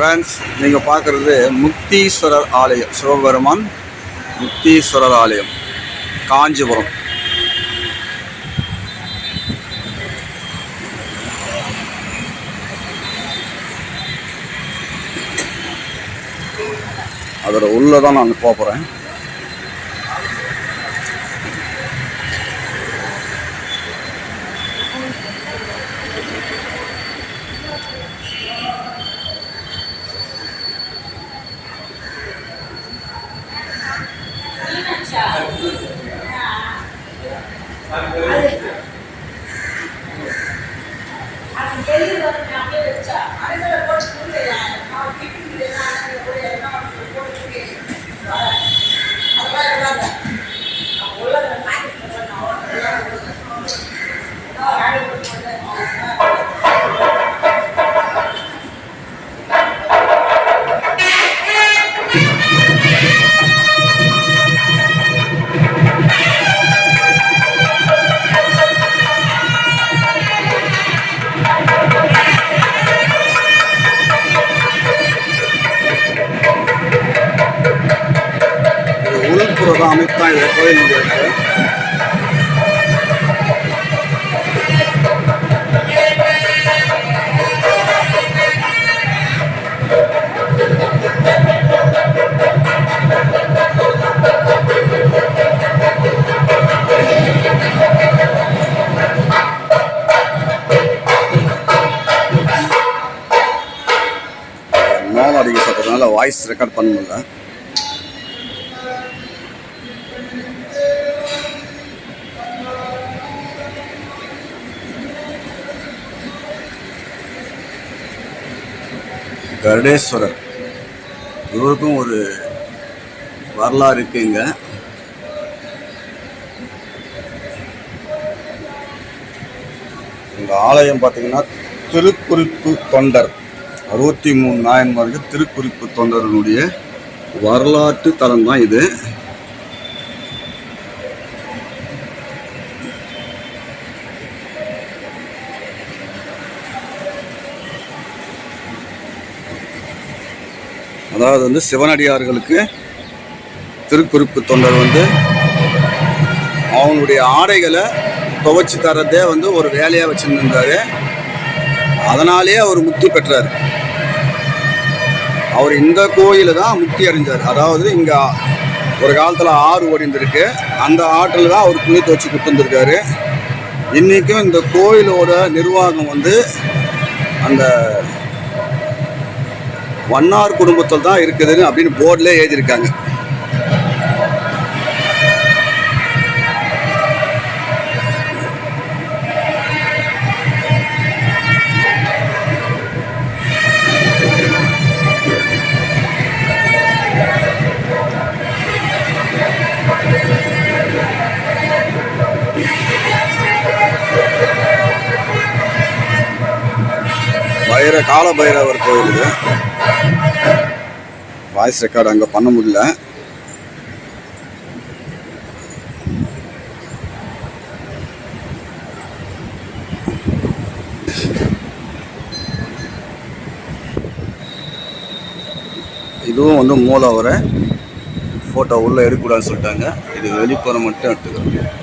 Friends நீங்கள் பார்க்குறது முக்தீஸ்வரர் ஆலயம் சிவபெருமான் முக்தீஸ்வரர் ஆலயம் காஞ்சிபுரம். அதோட உள்ளே தான் நான் போக போகிறேன் மேல அடிக்க சத்ததுனால வாய்ஸ் ரெக்கார்ட் பண்ண முடியல. கருடேஸ்வரர். இவருக்கும் ஒரு வரலாறு இருக்குங்க இந்த ஆலயம் பார்த்தீங்கன்னா திருக்குறிப்பு தொண்டர். அறுபத்தி மூணு நாயன்மார்கள் திருக்குறிப்பு தொண்டர்களுடைய வரலாற்று தரம் தான் இது. அதாவது வந்து சிவனடியார்களுக்கு திருக்குறிப்பு தொண்டர் வந்து அவனுடைய ஆடைகளை துவச்சி தரதே வந்து ஒரு வேலையாக வச்சுருந்தாரு அதனாலேயே அவர் முக்தி பெற்றார். அவர் இந்த கோயில தான் முக்தி அறிஞ்சார் அதாவது இங்கே ஒரு காலத்தில் ஆறு ஓடிந்திருக்கு அந்த ஆற்றில் தான் அவர் துணி துவச்சி கொடுத்துருந்துருக்காரு இன்றைக்கும் இந்த கோயிலோட நிர்வாகம் வந்து அந்த வண்ணார் குடும்பத்தில் தான் இருக்குதுன்னு அப்படின்னு போர்டில் எழுதியிருக்காங்க. பைர கால பைரவர் கோயில் இது வாய்ஸ் ரெக்கார்டு அங்கே பண்ண முடியல. இதுவும் வந்து மூலவரை ஃபோட்டோ உள்ளே எடுக்கக்கூடாதுன்னு சொல்லிட்டாங்க. இது வெளிப்புறம் மட்டும் எடுத்துக்கிறோம்.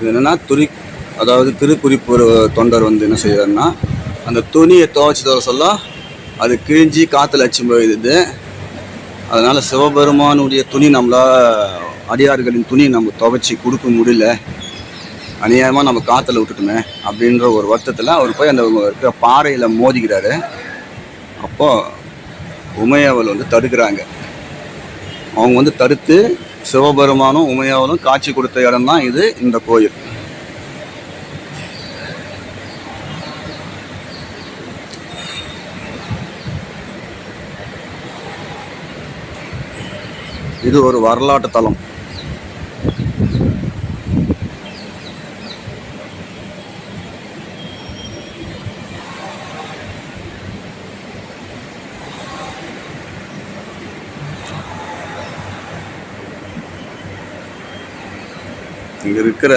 இது என்னென்னா துணி அதாவது திருக்குறிப்பு ஒரு தொண்டர் வந்து என்ன செய்கிறாருன்னா அந்த துணியை துவைச்சி தர சொல்ல அது கிழிஞ்சி காற்றுல அச்சு போயிடுது. அதனால் சிவபெருமானுடைய துணி நம்மளால் அடியார்களின் துணி நம்ம துவைச்சி கொடுக்க முடியல. அநியாயமாக நம்ம காற்றுல விட்டுட்டுமே அப்படின்ற ஒரு வருத்தத்தில் அவர் போய் அந்த இருக்கிற பாறையில் மோதிக்கிறாரு. அப்போது உமையவள் வந்து தடுக்கிறாங்க. அவங்க வந்து தடுத்து சிவபெருமானும் உமையாவலும் காட்சி கொடுத்த இடம் தான் இது இந்த கோயில். இது ஒரு வரலாற்று தலம். இங்கே இருக்கிற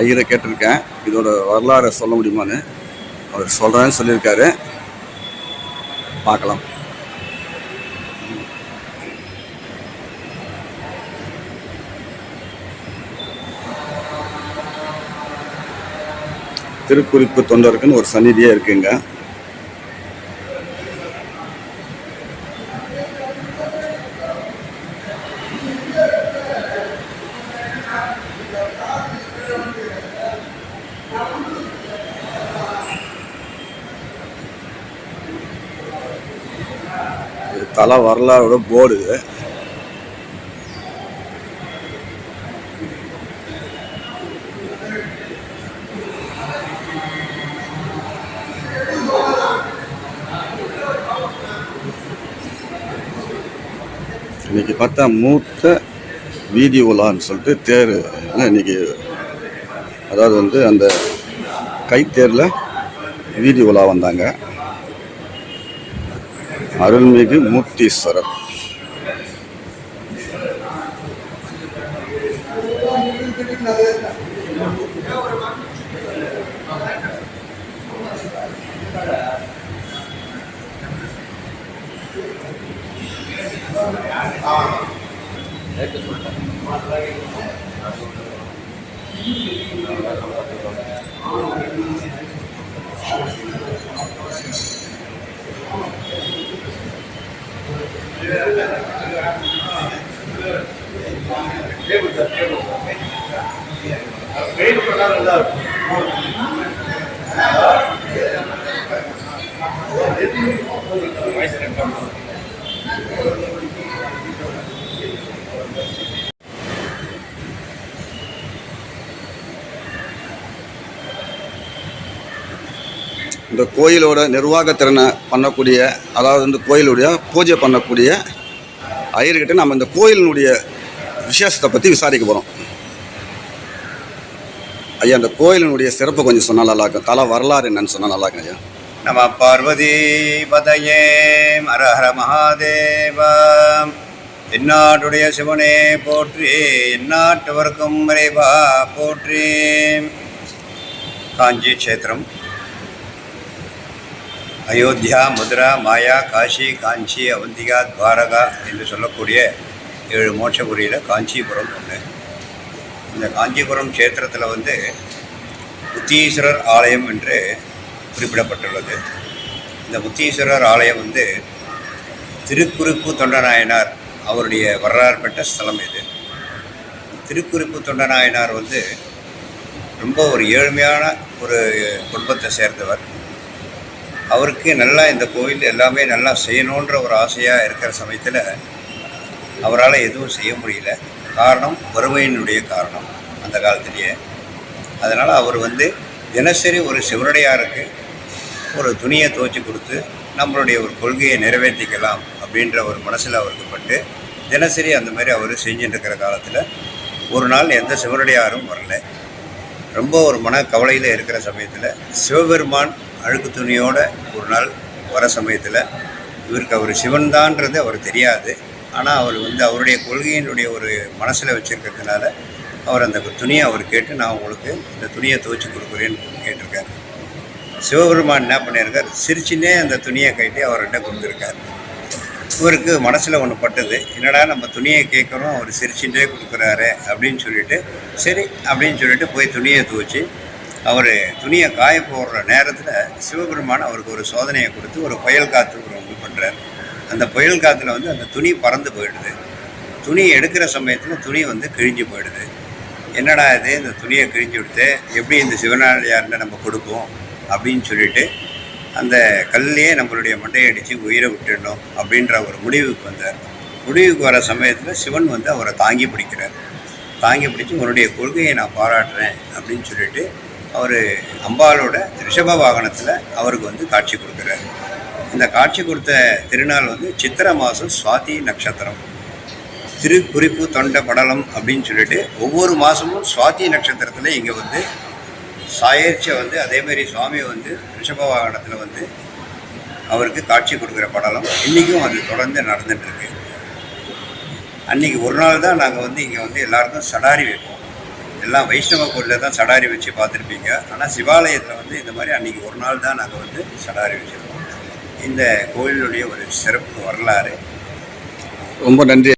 ஐயரை கேட்டிருக்கேன். இதோட வரலாறை சொல்ல முடியுமான்னு அவர் சொல்கிறேன்னு சொல்லியிருக்காரு. பார்க்கலாம். திருக்குறிப்பு தொண்டருக்குன்னு ஒரு சந்நிதியாக இருக்குங்க. இது வரலாறோட போர்டு. இது இன்னைக்கு பார்த்தா மூத்த வீதி உலான்னு சொல்லிட்டு தேர் இன்னைக்கு அதாவது வந்து அந்த கைத்தேரில் வீதி உலா வந்தாங்க. அருள்மிகு Moortheeswarar. Table sir table sir weight ప్రకారం సార్ இந்த கோயிலோட நிர்வாகத்திறனை பண்ணக்கூடிய அதாவது வந்து கோயிலுடைய பூஜை பண்ணக்கூடிய ஐயர்கிட்ட நம்ம இந்த கோயிலினுடைய விசேஷத்தை பற்றி விசாரிக்க போகிறோம் ஐயா இந்த கோயிலினுடைய சிறப்பு கொஞ்சம் சொன்னால் நல்லா இருக்கும் தலை வரலாறு என்னன்னு சொன்னால் நல்லா இருக்கும் ஐயா. நம பார்வதி பதையே ஹர மகாதேவம் மகாதேவா. எந்நாட்டுடைய சிவனே போற்றி எந்நாட்டவர்க்கும் இறைவா போற்றி. காஞ்சி கஷேத்திரம். அயோத்தியா மதுரா மாயா காஷி காஞ்சி அவந்திகா துவாரகா என்று சொல்லக்கூடிய ஏழு மோட்சபுரியில் காஞ்சிபுரம் ஒன்று இந்த காஞ்சிபுரம் க்ஷேத்திரத்தில் வந்து முத்தீஸ்வரர் ஆலயம் என்று குறிப்பிடப்பட்டுள்ளது. இந்த முத்தீஸ்வரர் ஆலயம் வந்து திருக்குறிப்பு தொண்டநாயனார் அவருடைய வரலாறு பெற்ற ஸ்தலம் இது. திருக்குறிப்பு தொண்டநாயனார் வந்து ரொம்ப ஒரு ஏழ்மையான ஒரு குடும்பத்தை சேர்ந்தவர். அவருக்கு நல்லா இந்த கோயில் எல்லாமே நல்லா செய்யணுன்ற ஒரு ஆசையாக இருக்கிற சமயத்தில் அவரால் எதுவும் செய்ய முடியல. காரணம் வறுமையினுடைய காரணம் அந்த காலத்திலேயே. அதனால் அவர் வந்து தினசரி ஒரு சிவனடையாருக்கு ஒரு துணியை துவச்சி கொடுத்து நம்மளுடைய ஒரு கொள்கையை நிறைவேற்றிக்கலாம் அப்படின்ற ஒரு மனசில் அவருக்கு பட்டு தினசரி அந்த மாதிரி அவர் செஞ்சுட்டு இருக்கிற காலத்தில் ஒரு நாள் எந்த சிவனடியாரும் வரல. ரொம்ப ஒரு மன கவலையில் இருக்கிற சமயத்தில் சிவபெருமான் அழுக்கு துணியோட ஒரு நாள் வர சமயத்தில் இவருக்கு அவர் சிவன் தான்றது அவர் தெரியாது. ஆனால் அவர் வந்து அவருடைய கொள்கையினுடைய ஒரு மனசில் வச்சுருக்கிறதுனால அவர் அந்த துணியை அவர் கேட்டு நான் உங்களுக்கு இந்த துணியை துவைச்சி கொடுக்குறேன்னு கேட்டிருக்காரு. சிவபெருமான் என்ன பண்ணியிருக்கார்? சிரிச்சுனே அந்த துணியை கட்டி அவர்கிட்ட கொடுத்துருக்காரு. இவருக்கு மனசில் ஒன்று பட்டது. என்னடா நம்ம துணியை கேட்குறோம் அவர் சிரிச்சுட்டே கொடுக்குறாரு அப்படின்னு சொல்லிட்டு சரி அப்படின்னு சொல்லிட்டு போய் துணியை துவச்சி அவர் துணியை காய போடுற நேரத்தில் சிவபெருமான் அவருக்கு ஒரு சோதனையை கொடுத்து ஒரு புயல் காற்று ஒரு ஒன்று பண்ணுறார் அந்த புயல் காற்றுல வந்து அந்த துணி பறந்து போயிடுது. துணி எடுக்கிற சமயத்தில் துணி வந்து கிழிஞ்சு போயிடுது. என்னடா இது? இந்த துணியை கிழிஞ்சு விடுத்து எப்படி இந்த சிவனாடியார்கிட்ட நம்ம கொடுப்போம்? அப்படின்னு சொல்லிட்டு அந்த கல்லையே நம்மளுடைய மண்டையை அடித்து உயிரை விட்டுடணும் அப்படின்ற ஒரு முடிவுக்கு வந்தார். முடிவுக்கு வர சமயத்தில் சிவன் வந்து அவரை தாங்கி பிடிக்கிறார். தாங்கி பிடிச்சி உன்னுடைய கொள்கையை நான் பாராட்டுறேன் அப்படின்னு சொல்லிட்டு அவர் அம்பாலோட ரிஷப வாகனத்தில் அவருக்கு வந்து காட்சி கொடுக்குறாரு. இந்த காட்சி கொடுத்த திருநாள் வந்து சித்திரை மாதம் சுவாதி நட்சத்திரம். திருக்குறிப்பு தொண்ட படலம் அப்படின்னு சொல்லிட்டு ஒவ்வொரு மாதமும் சுவாதி நட்சத்திரத்தில் இங்கே வந்து சாயர்ச்சியை வந்து அதேமாரி சுவாமி வந்து ரிஷப வாகனத்தில் வந்து அவருக்கு காட்சி கொடுக்குற படலம் இன்றைக்கும் அது தொடர்ந்து நடந்துட்டு அன்றைக்கி ஒரு நாள் தான் நாங்கள் வந்து இங்கே வந்து எல்லாருக்கும் சடாரி வைப்போம். எல்லாம் வைஷ்ணவ கோயிலில் தான் சடாரி வச்சு பார்த்துருப்பீங்க. ஆனால் சிவாலயத்தில் வந்து இந்த மாதிரி அன்றைக்கி ஒரு நாள் தான் நாங்கள் வந்து சடாரி வச்சுருக்கோம். இந்த கோயிலுடைய ஒரு சிறப்பு வரலாறு. ரொம்ப நன்றி.